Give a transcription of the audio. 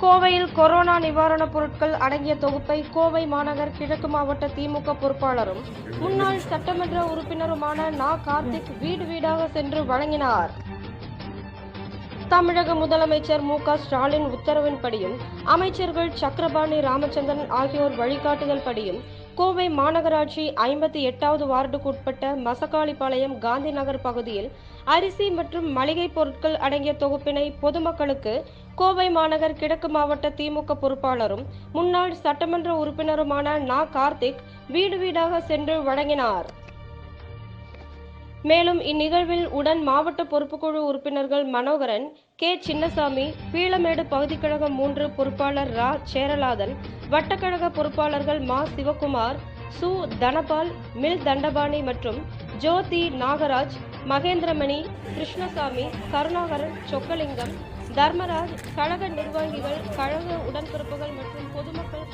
கோவையில் கொரோனா நிவாரணப் பொருட்கள் அடங்கிய தொகுப்பை கோவை மாநகர் கிழக்கு மாவட்ட திமுக பொறுப்பாளரும் முன்னாள் சட்டமன்ற உறுப்பினருமான நா. கார்த்திக் வீடு வீடாக சென்று வழங்கினார். தமிழக முதலமைச்சர் மு. க. ஸ்டாலின் உத்தரவின்படியும் அமைச்சர்கள் சக்கரபாணி ராமச்சந்திரன் ஆகியோர் வழிகாட்டுதல் படியும் கோவை மாநகராட்சி ஐம்பத்தி எட்டாவது வார்டுக்குட்பட்ட மசக்காளிப்பாளையம் காந்தி நகர் பகுதியில் அரிசி மற்றும் மளிகை பொருட்கள் அடங்கிய தொகுப்பினை பொதுமக்களுக்கு கோவை மாநகர் கிழக்கு மாவட்ட திமுக பொறுப்பாளரும் முன்னாள் சட்டமன்ற உறுப்பினருமான நா. கார்த்திக் வீடு வீடாக சென்று வழங்கினார். மேலும் இந்நிகழ்வில் உடன் மாவட்ட பொறுப்புக்குழு உறுப்பினர்கள் மனோகரன் கே. சின்னசாமி பீளமேடு பகுதிக்கழகம் மூன்று பொறுப்பாளர் ரா. சேரலாதன் வட்டக்கழக பொறுப்பாளர்கள் மா. சிவகுமார் சு. தனபால் மில். தண்டபாணி மற்றும் ஜோதி நாகராஜ் மகேந்திரமணி கிருஷ்ணசாமி கருணாகரன் சொக்கலிங்கம் தர்மராஜ் கழக நிர்வாகிகள் கழக உடன்பிறப்புகள் மற்றும் பொதுமக்கள்